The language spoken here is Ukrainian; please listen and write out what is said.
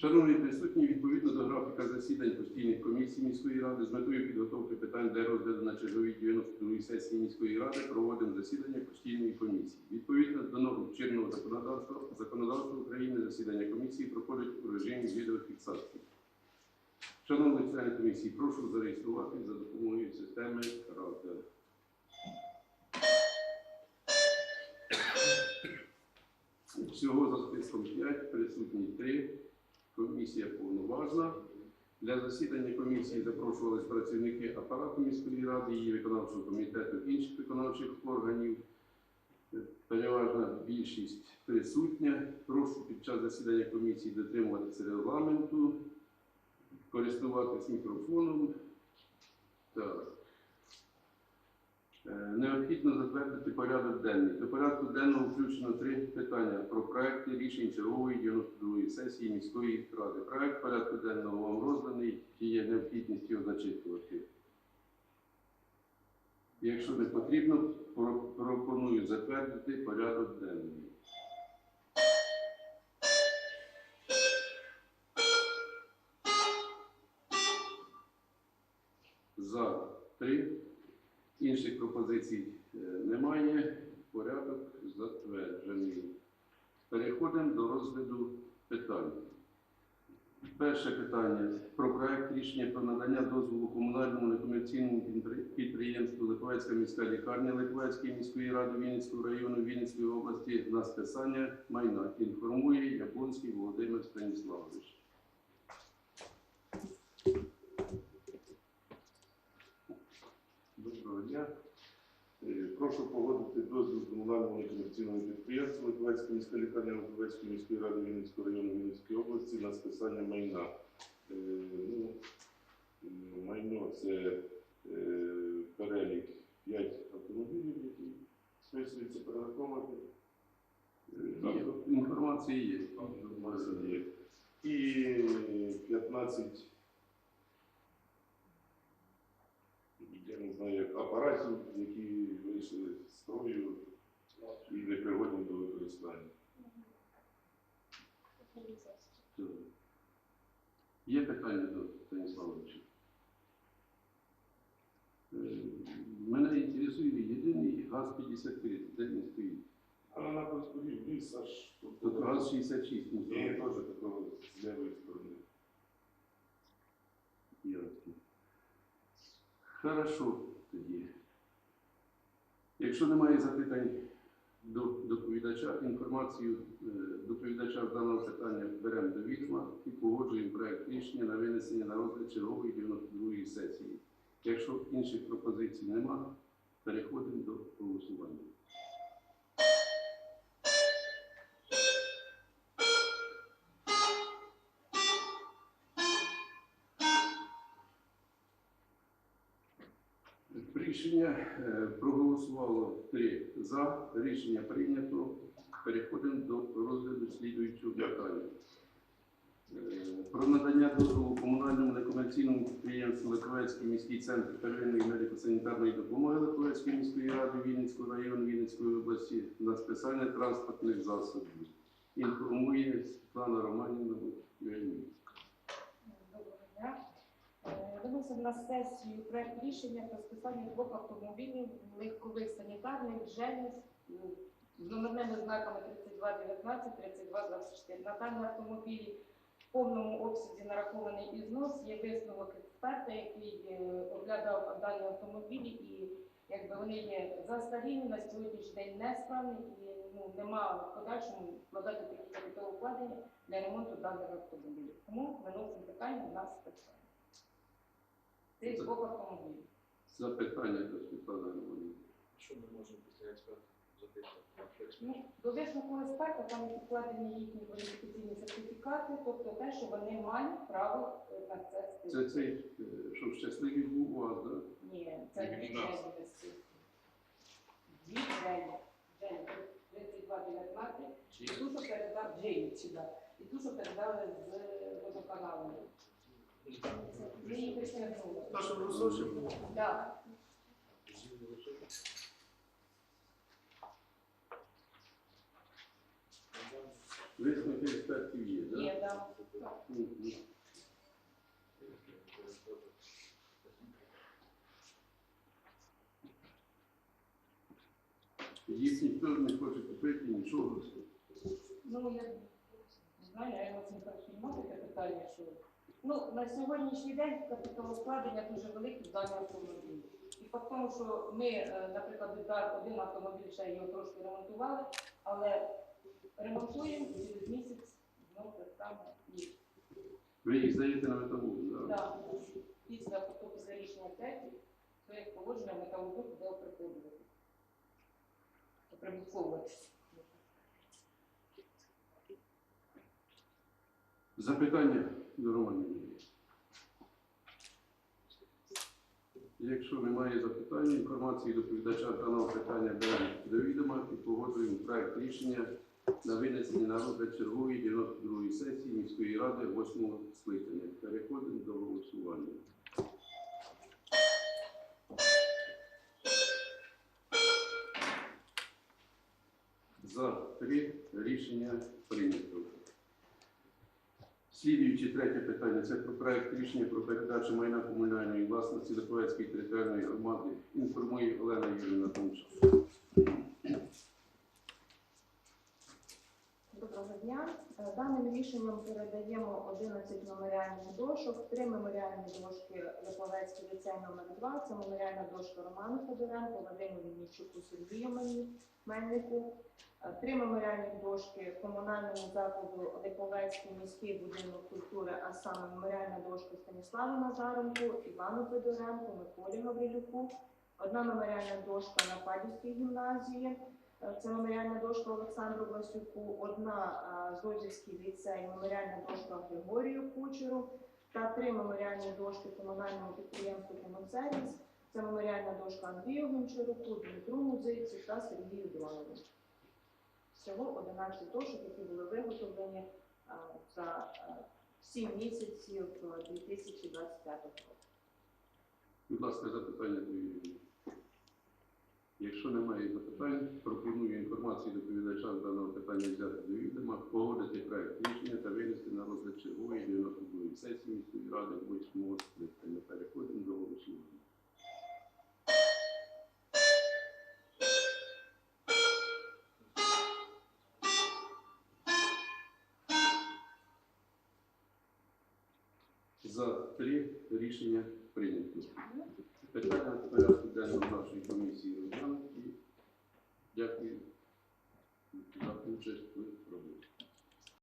Шановні присутні, відповідно до графіка засідань постійних комісій міської ради з метою підготовки питань для розгляду на черговій 92-й сесії міської ради проводимо засідання постійної комісії. Відповідно до норм чинного законодавства, законодавства України засідання комісії проходить у режимі відеофіксації. Шановні члени комісії, прошу зареєструвати за допомогою системи «Рада». Всього за списком 5, присутні 3. Комісія повноважна. Для засідання комісії запрошувались працівники апарату міської ради, її виконавчого комітету, інших виконавчих органів. Переважна більшість присутня. Прошу під час засідання комісії дотримуватися регламенту, користуватись мікрофоном. Так. Необхідно затвердити порядок денний. До порядку денного включено три питання про проекти рішень чергової 92-ї сесії міської ради. Проект порядку денного вам розданий, чи є необхідність його зачитувати. Якщо не потрібно, пропоную затвердити порядок денний. За три. Інших пропозицій е, немає. Порядок затверджений. Переходимо до розгляду питань. Перше питання про проект рішення про надання дозволу комунальному некомерційному підприємству Липовецька міська лікарня Липовецької міської ради Вінницького району Вінницької області на списання майна. Інформує Яблонський Володимир Станіславович. Доброго дня. Е, Прошу погодити дозвіл комунальному некомерційному підприємству Липовецька міська лікарня Липовецької міської ради Вінницького району Вінницької області на списання майна. Е, Ну, майно це е, перелік 5 автомобілів, які списуються перераховувати. Е, Інформація є. Інформація є. І 15 я не знаю, як апаратів, які вийшли з строю і не пригодні до використання. Є питання до Станіславовича? Е, Мене інтересує єдиний ГАЗ-53, де він стоїть. А на Проспорів ліс аж тут Тобто ГАЗ-66, ну, то теж такого з лівої сторони. ясно. Хорошо тоді. Якщо немає запитань до доповідача, інформацію е, доповідача з даного питання беремо до відома і погоджуємо проект рішення на винесення на розгляд чергової 92-ї сесії. Якщо інших пропозицій немає, переходимо до голосування. Рішення е, проголосувало три за. Рішення прийнято. Переходимо до розгляду слідуючого питання. Е, Про надання дозволу комунальному некомерційному підприємству Липовецький міський центр первинної медико-санітарної допомоги Липовецької міської ради Вінницького району Вінницької області на списання транспортних засобів. Інформує Світлана Романівна Леонід. Доброго дня. Е, на сесію проект рішення про списання двох автомобілів легкових санітарних «Женіс» з номерними знаками 3219, 3224. На дані автомобілі в повному обсязі нарахований ізнос. Є висновок експерта, який е, оглядав дані автомобілі і якби вони є застарілі, на сьогоднішній день несправні і ну, нема в подальшому вкладати такі капіталовкладення для ремонту даних автомобілів. Тому виносимо питання на списання. Цих двох автомобілів. Запитання до Світлани Романівни. Що ми можемо після експерта запитати? Ну, до висновку експерта там є підкладені їхні кваліфікаційні сертифікати, тобто те, що вони мають право е, на це Це цей, е, щоб щасливий був у вас, так? Ні, це Ні, дві від нас. Вести. Дві Жені. Жені 3219, Чи і ту, що передав Жені сюди, і ту, що передали з водоканалу. Наша розсочення? Так. Висновки експертів є, так? Є. Мгм. Їх ніхто не хоче купити, нічого. Ну, я не я його цим так піднімати питання, що ну, на сьогоднішній день капіталовкладення дуже великі в дані автомобілі. І по тому, що ми, е, наприклад, віддали один автомобіль ще його трошки ремонтували, але ремонтуємо і через місяць знову так само і Ви їх здаєте на металургу, да? да, після після рішення сесії, то як положення металобук буде оприходувати. Оприбутковуватися. Запитання до Романів. Якщо немає запитань, інформації доповідача даного питання беремо до відома і погоджуємо проект рішення на винесення на чергової 92-ї сесії міської ради 8 скликання. Переходимо до голосування. За три рішення прийнято. Слідуюче третє питання це про проект рішення про передачу майна комунальної власності Липовецької територіальної громади. Інформує Олена Юрійовна Томчук. Доброго дня. Е, Даним рішенням передаємо 11 меморіальних дошок, три меморіальні дошки Липовецький ліцей номер 2 це меморіальна дошка Роману Федоренко, Вадиму Вінничуку, Сергію Мельнику, Е, три меморіальні дошки комунальному закладу Липовецький міський будинок культури, а саме меморіальна дошка Станіславу Назаренку, Івану Федоренку, Миколі Гаврилюку, одна меморіальна дошка на Падівській гімназії, Це меморіальна дошка Олександру Власюку, одна е, Зозівський ліцей, меморіальна дошка Григорію Кучеру та три меморіальні дошки комунальному підприємству «Комунсервіс». Це меморіальна дошка Андрію Гончаруку, Дмитру Музиці та Сергію Дронову. Всього 11 дошок, які були виготовлені е, за 7 місяців е, 2025 року. Будь ласка, запитання до Юрії. Якщо немає запитань, пропоную інформацію доповідача з даного питання взяти до відома, погодити проект рішення та винести на розгляд чергової 92-ї сесії міської ради 8 скликання. Переходимо до голосування. За три рішення прийнято. Питання порядку денного нашої комісії розглянуті. Дякую за участь в роботі.